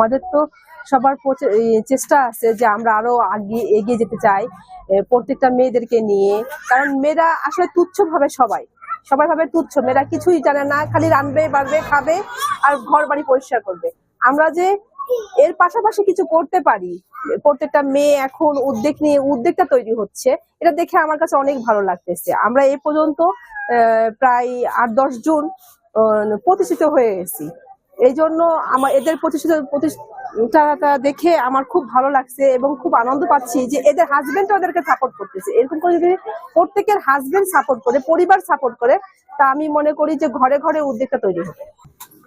আমাদের তো সবার চেষ্টা আছে যে আমরা আরও আগে এগিয়ে যেতে চাই প্রত্যেকটা মেয়েদেরকে নিয়ে। কারণ মেয়েরা আসলে তুচ্ছ ভাবে সবাই। সবাই ভাবে তুচ্ছ, মেয়েরা কিছুই জানে না, খালি রানবে বাড়বে খাবে আর ঘর বাড়ি পরিষ্কার করবে। আমরা যে এর পাশাপাশি কিছু করতে পারি, প্রত্যেকটা মেয়ে এখন উদ্যোগ নিয়ে উদ্যোগটা তৈরি হচ্ছে, এটা দেখে আমার কাছে অনেক ভালো লাগতেছে। আমরা এ পর্যন্ত প্রায় আট দশ জন প্রতিষ্ঠিত হয়ে গেছি। এই জন্য আমার এদের প্রতিষ্ঠিত দেখে আমার খুব ভালো লাগছে এবং খুব আনন্দ পাচ্ছি যে এদের হাজবেন্ড ওদেরকে সাপোর্ট করতেছে। এরকম করে যদি প্রত্যেকের হাজবেন্ড সাপোর্ট করে, পরিবার সাপোর্ট করে, তা আমি মনে করি যে ঘরে ঘরে উদ্যোগটা তৈরি হবে।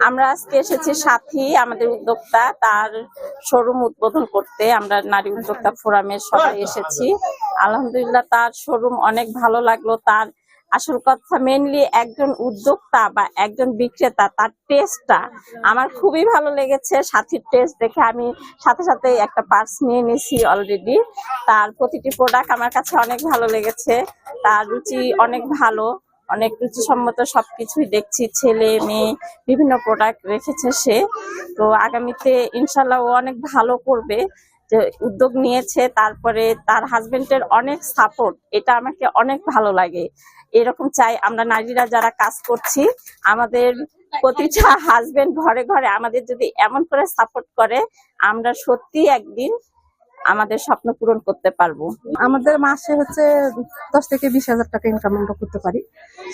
আমরা আজকে এসেছি সাথী, আমাদের উদ্যোক্তা, তার শোরুম উদ্বোধন করতে আমরা নারী উদ্যোক্তা ফোরামের সবাই এসেছি। আলহামদুলিল্লাহ, তার শোরুম অনেক ভালো লাগল, তার আসল কথা মেনলি একজন উদ্যোক্তা বা একজন বিক্রেতা, তার টেস্টটা আমার খুবই ভালো লেগেছে। সাথীর টেস্ট দেখে আমি সাথে সাথে একটা পার্স নিয়ে নিয়েছি অলরেডি তার প্রতিটি প্রোডাক্ট আমার কাছে অনেক ভালো লেগেছে। তার রুচি অনেক ভালো। অনেক রুচিসম্মত সবকিছুই দেখছি। ছেলে, মেয়ে, বিভিন্ন প্রোডাক্ট রেখেছে সে। তো আগামীতে ইনশাল্লাহ ও অনেক ভালো করবে। উদ্যোগ নিয়েছে, তারপরে তার হাজবেন্ডের অনেক সাপোর্ট এটা আমাকে অনেক ভালো লাগে। এরকম চাই আমরা নারীরা যারা কাজ করছি, আমাদের প্রতিটা হাজবেন্ড ঘরে ঘরে আমাদের যদি এমন করে সাপোর্ট করে, আমরা সত্যি একদিন আমাদের স্বপ্ন পূরণ করতে পারব। আমাদের মাসে হচ্ছে দশ থেকে বিশ হাজার টাকা ইনকাম আমরা করতে পারি,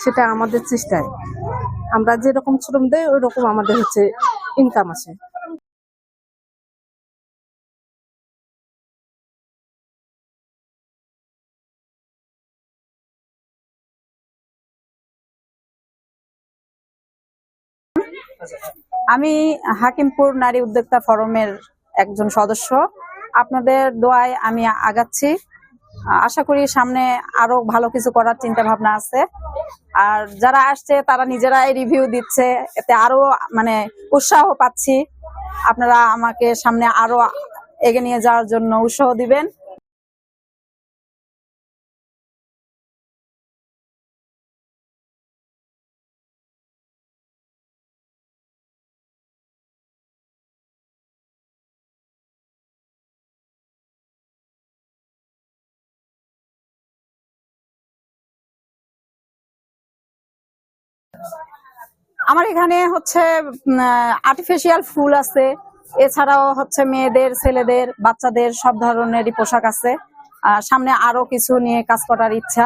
সেটা আমাদের চেষ্টায়। আমরা যেরকম শ্রম দেয় ওই রকম আমাদের হচ্ছে ইনকাম আসে। আমি হাকিমপুর নারী উদ্যোক্তা ফোরামের একজন সদস্য। আপনাদের দোয়ায় আমি আগাচ্ছি। আশা করি সামনে আরও ভালো কিছু করার চিন্তা ভাবনা আছে। আর যারা আসছে, তারা নিজেরাই রিভিউ দিচ্ছে। এতে আরও মানে উৎসাহ পাচ্ছি। আপনারা আমাকে সামনে আরও এগিয়ে নিয়ে যাওয়ার জন্য উৎসাহ দিবেন। আমার এখানে হচ্ছে আর্টিফিশিয়াল ফুল আছে। এছাড়াও হচ্ছে মেয়েদের, ছেলেদের, বাচ্চাদের সব ধরনেরই পোশাক আছে। সামনে আরও কিছু নিয়ে কাজ করার ইচ্ছা।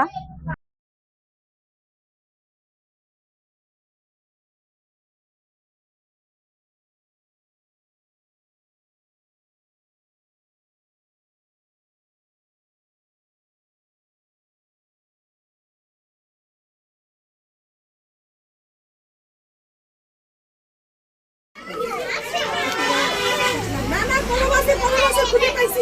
পাইছি।